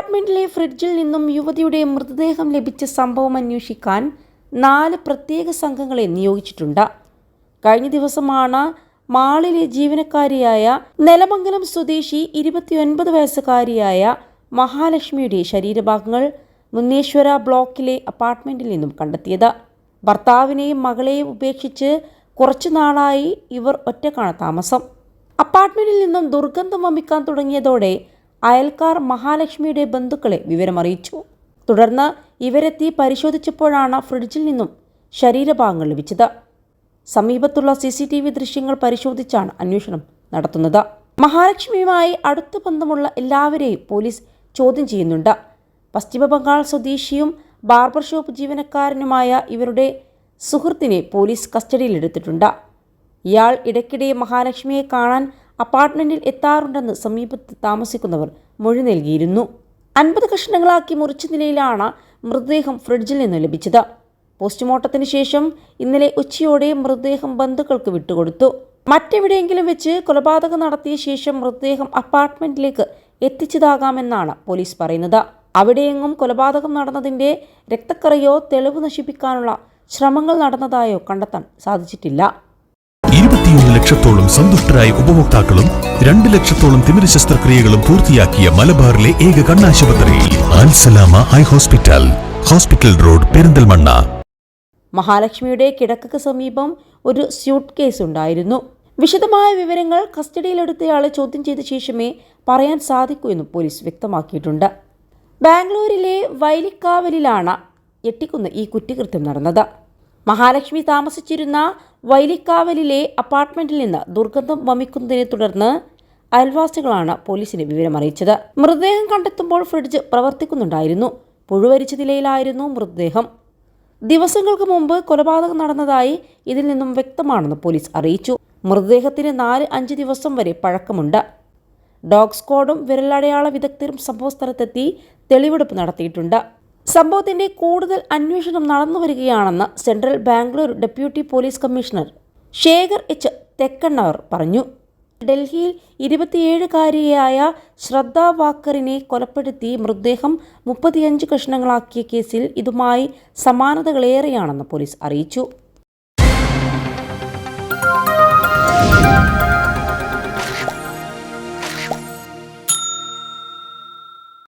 അപ്പാർട്ട്മെന്റിലെ ഫ്രിഡ്ജിൽ നിന്നും യുവതിയുടെ മൃതദേഹം ലഭിച്ച സംഭവം അന്വേഷിക്കാൻ നാല് പ്രത്യേക സംഘങ്ങളെ നിയോഗിച്ചിട്ടുണ്ട്. കഴിഞ്ഞ ദിവസമാണ് മാളിലെ ജീവനക്കാരിയായ നെലമംഗലം സ്വദേശി ഇരുപത്തിയൊൻപത് വയസ്സുകാരിയായ മഹാലക്ഷ്മിയുടെ ശരീരഭാഗങ്ങൾ മുന്നേശ്വര ബ്ലോക്കിലെ അപ്പാർട്ട്മെന്റിൽ നിന്നും കണ്ടെത്തിയത്. ഭർത്താവിനെയും മകളെയും ഉപേക്ഷിച്ച് കുറച്ചു നാളായി ഇവർ ഒറ്റക്കാണ് താമസം. അപ്പാർട്ട്മെന്റിൽ നിന്നും ദുർഗന്ധം വമിക്കാൻ തുടങ്ങിയതോടെ അയൽക്കാർ മഹാലക്ഷ്മിയുടെ ബന്ധുക്കളെ വിവരമറിയിച്ചു. തുടർന്ന് ഇവരെത്തി പരിശോധിച്ചപ്പോഴാണ് ഫ്രിഡ്ജിൽ നിന്നും ശരീരഭാഗങ്ങൾ ലഭിച്ചത്. സമീപത്തുള്ള സി സി ടി വി ദൃശ്യങ്ങൾ പരിശോധിച്ചാണ് അന്വേഷണം നടത്തുന്നത്. മഹാലക്ഷ്മിയുമായി അടുത്ത ബന്ധമുള്ള എല്ലാവരെയും പോലീസ് ചോദ്യം ചെയ്യുന്നുണ്ട്. പശ്ചിമ ബംഗാൾ സ്വദേശിയും ബാർബർ ഷോപ്പ് ജീവനക്കാരനുമായ ഇവരുടെ സുഹൃത്തിനെ പോലീസ് കസ്റ്റഡിയിലെടുത്തിട്ടുണ്ട്. ഇയാൾ ഇടയ്ക്കിടെ മഹാലക്ഷ്മിയെ കാണാൻ അപ്പാർട്ട്മെന്റിൽ എത്താറുണ്ടെന്ന് സമീപത്ത് താമസിക്കുന്നവർ മൊഴി നൽകിയിരുന്നു. അൻപത് കഷ്ണങ്ങളാക്കി മുറിച്ച നിലയിലാണ് മൃതദേഹം ഫ്രിഡ്ജിൽ നിന്ന് ലഭിച്ചത്. പോസ്റ്റ്മോർട്ടത്തിന് ശേഷം ഇന്നലെ ഉച്ചയോടെ മൃതദേഹം ബന്ധുക്കൾക്ക് വിട്ടുകൊടുത്തു. മറ്റെവിടെയെങ്കിലും വെച്ച് കൊലപാതകം നടത്തിയ ശേഷം മൃതദേഹം അപ്പാർട്ട്മെന്റിലേക്ക് എത്തിച്ചതാകാമെന്നാണ് പോലീസ് പറയുന്നത്. അവിടെയെങ്ങും കൊലപാതകം നടന്നതിന്റെ രക്തക്കറയോ തെളിവ് നശിപ്പിക്കാനുള്ള ശ്രമങ്ങൾ നടന്നതായോ കണ്ടെത്താൻ സാധിച്ചിട്ടില്ല. ഇരുപത്തിയൊന്ന് ലക്ഷത്തോളം സന്തുഷ്ടരായ ഉപഭോക്താക്കളും രണ്ട് ലക്ഷത്തോളം തിമിര ശസ്ത്രക്രിയകളും പൂർത്തിയാക്കിയ മലബാറിലെ ഏക കണ്ണാശുപത്രി Al Salama eye hospital. Hospital road Perinthalmanna. മഹാലക്ഷ്മിയുടെ കിടക്കക്ക് സമീപം ഒരു സ്യൂട്ട് കേസ് ഉണ്ടായിരുന്നു. വിശദമായ വിവരങ്ങൾ കസ്റ്റഡിയിലെടുത്തയാളെ ചോദ്യം ചെയ്ത ശേഷമേ പറയാൻ സാധിക്കൂ എന്ന് പോലീസ് വ്യക്തമാക്കിയിട്ടുണ്ട്. ബാംഗ്ലൂരിലെ വൈലിക്കാവലിലാണ് എട്ടിക്കുന്ന ഈ കുറ്റകൃത്യം നടന്നത്. മഹാലക്ഷ്മി താമസിച്ചിരുന്ന വൈലിക്കാവലിലെ അപ്പാർട്ട്മെന്റിൽ നിന്ന് ദുർഗന്ധം വമിക്കുന്നതിനെ തുടർന്ന് അയൽവാസികളാണ് പോലീസിനെ വിവരമറിയിച്ചത് മൃതദേഹം കണ്ടെത്തുമ്പോൾ ഫ്രിഡ്ജ് പ്രവർത്തിക്കുന്നുണ്ടായിരുന്നു. പുഴുവരിച്ച നിലയിലായിരുന്നു മൃതദേഹം. ദിവസങ്ങൾക്ക് മുമ്പ് കൊലപാതകം നടന്നതായി ഇതിൽ നിന്നും വ്യക്തമാണെന്ന് പോലീസ് അറിയിച്ചു. മൃതദേഹത്തിന് നാല് അഞ്ച് ദിവസം വരെ പഴക്കമുണ്ട്. ഡോഗ് സ്ക്വാഡും വിരലടയാള വിദഗ്ധരും സംഭവസ്ഥലത്തെത്തി തെളിവെടുപ്പ് നടത്തിയിട്ടുണ്ട്. സംഭവത്തിന്റെ കൂടുതൽ അന്വേഷണം നടന്നുവരികയാണെന്ന് central Bangalore deputy police commissioner Shekhar H Tekkannavar പറഞ്ഞു. ഡൽഹിയിൽ ഇരുപത്തിയേഴുകാരിയായ ശ്രദ്ധ വാക്കറിനെ കൊലപ്പെടുത്തി മൃതദേഹം മുപ്പത്തിയഞ്ച് കഷ്ണങ്ങളാക്കിയ കേസിൽ ഇതുമായി സമാനതകളേറെയാണെന്ന് പോലീസ് അറിയിച്ചു.